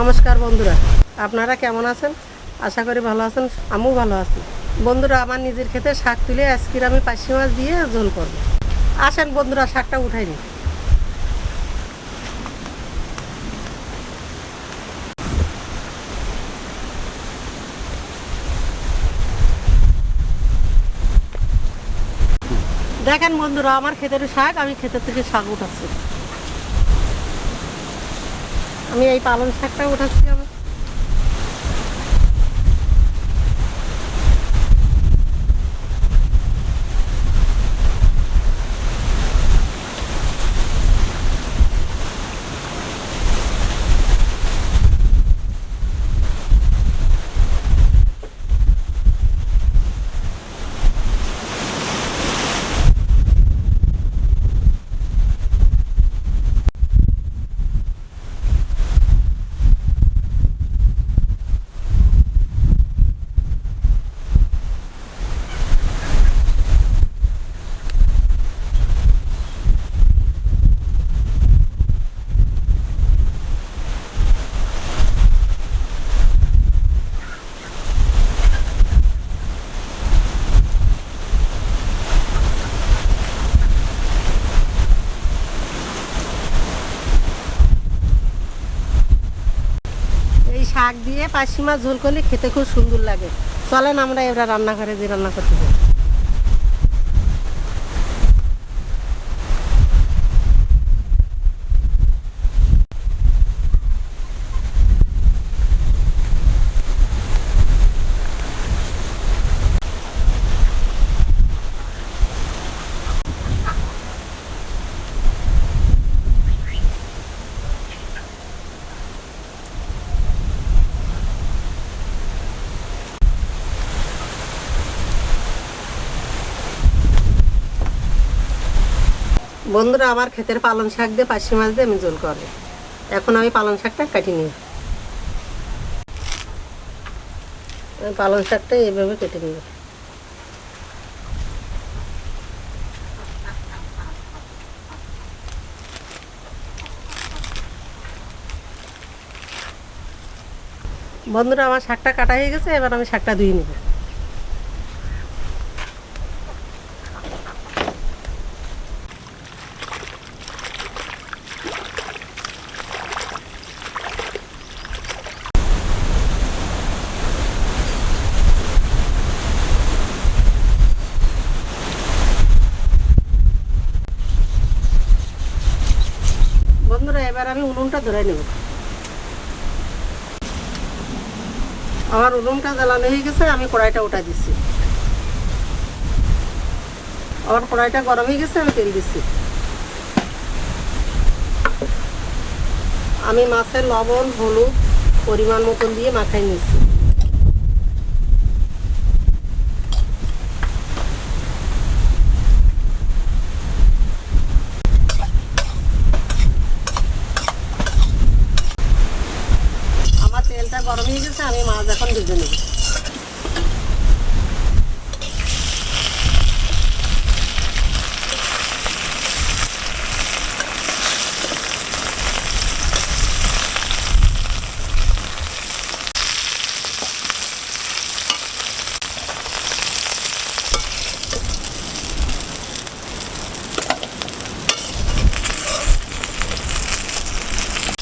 নমস্কার বন্ধুরা, আপনারা কেমন আছেন? আশা করি ভালো আছেন, আমিও ভালো আছি। বন্ধুরা, আমার নিজের ক্ষেতে শাক তুলে আজকের আমি পাশি মাছ দিয়ে ঝোল করব। আসেন বন্ধুরা, শাকটা উঠাই নি দেখেন বন্ধুরা, আমার ক্ষেতের শাক, আমি ক্ষেতের থেকে শাক উঠাচ্ছি। আমি এই পালং শাকটা উঠাচ্ছি আমি এই শাক দিয়ে পাশিমা ঝোল করলে খেতে খুব সুন্দর লাগে। চলেন আমরা এবার রান্নাঘরে যে রান্না করতে যাই। বন্ধুরা, আমার ক্ষেতের পালং শাক দিয়ে পাশি মাছ দিয়ে আমি ঝোল করব। এখন আমি পালং শাকটা কাটি নিই পালং শাকটা এইভাবে কেটে নিই বন্ধুরা, আমার শাকটা কাটা হয়ে গেছে, এবার আমি শাকটা ধুয়ে নেব বন্ধুরা এবার আমি উনুনটা ধরে নেব। আমার উনুনটা জ্বালানো হয়ে গেছে, আমি কড়াইটা উঠা দিচ্ছি আমার কড়াইটা গরম হয়ে গেছে, আমি তেল দিচ্ছি আমি মাছের লবণ, হলুদ পরিমাণ মতন দিয়ে মাখাই নিচ্ছি আমার তেলটা গেছে আমি মাছ এখন ভেজে নেব।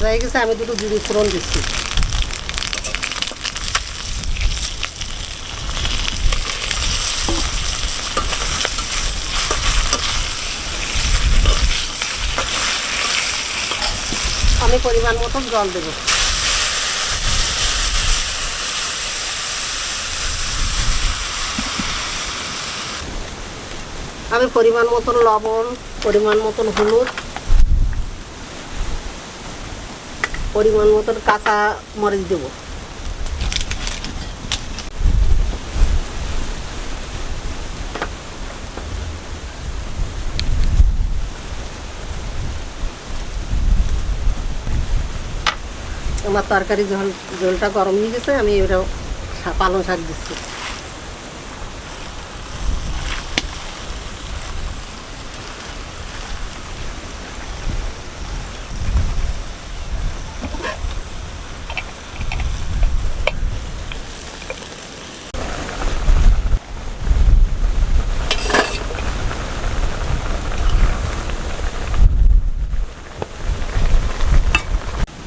হয়ে গেছে আমি দুটো জিরি ফোড়ন দিচ্ছি। আমি পরিমাণ মতো জল দেবো। আমি পরিমাণ মতন লবণ, পরিমাণ মতন হলুদ, পরিমাণ মতন কাঁচা মরিচ দেবো। আমার তরকারি ঝোল ঝোলটা গরম হয়ে গেছে আমি শা- পালং শাক দিচ্ছি।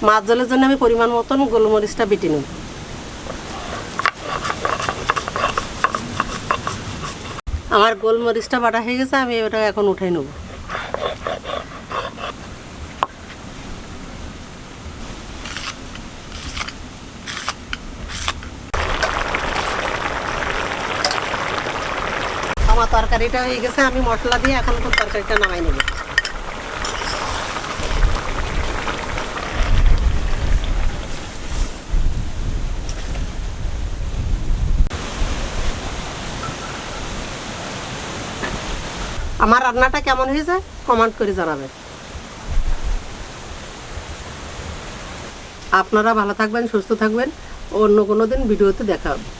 মাছ জলের জন্য আমি পরিমাণ মতন গোলমরিচটা বেটে নেব। আমার গোলমরিচটা বাটা হয়ে গেছে, আমি ওটা এখন উঠাই নেব। আমার তরকারিটা হয়ে গেছে, আমি মশলা দিয়ে এখন তরকারিটা নামাই নেব। আমার রান্নাটা কেমন হয়েছে কমেন্ট করে জানাবেন। আপনারা ভালো থাকবেন, সুস্থ থাকবেন। অন্য কোনো দিন ভিডিওতে দেখা হবে।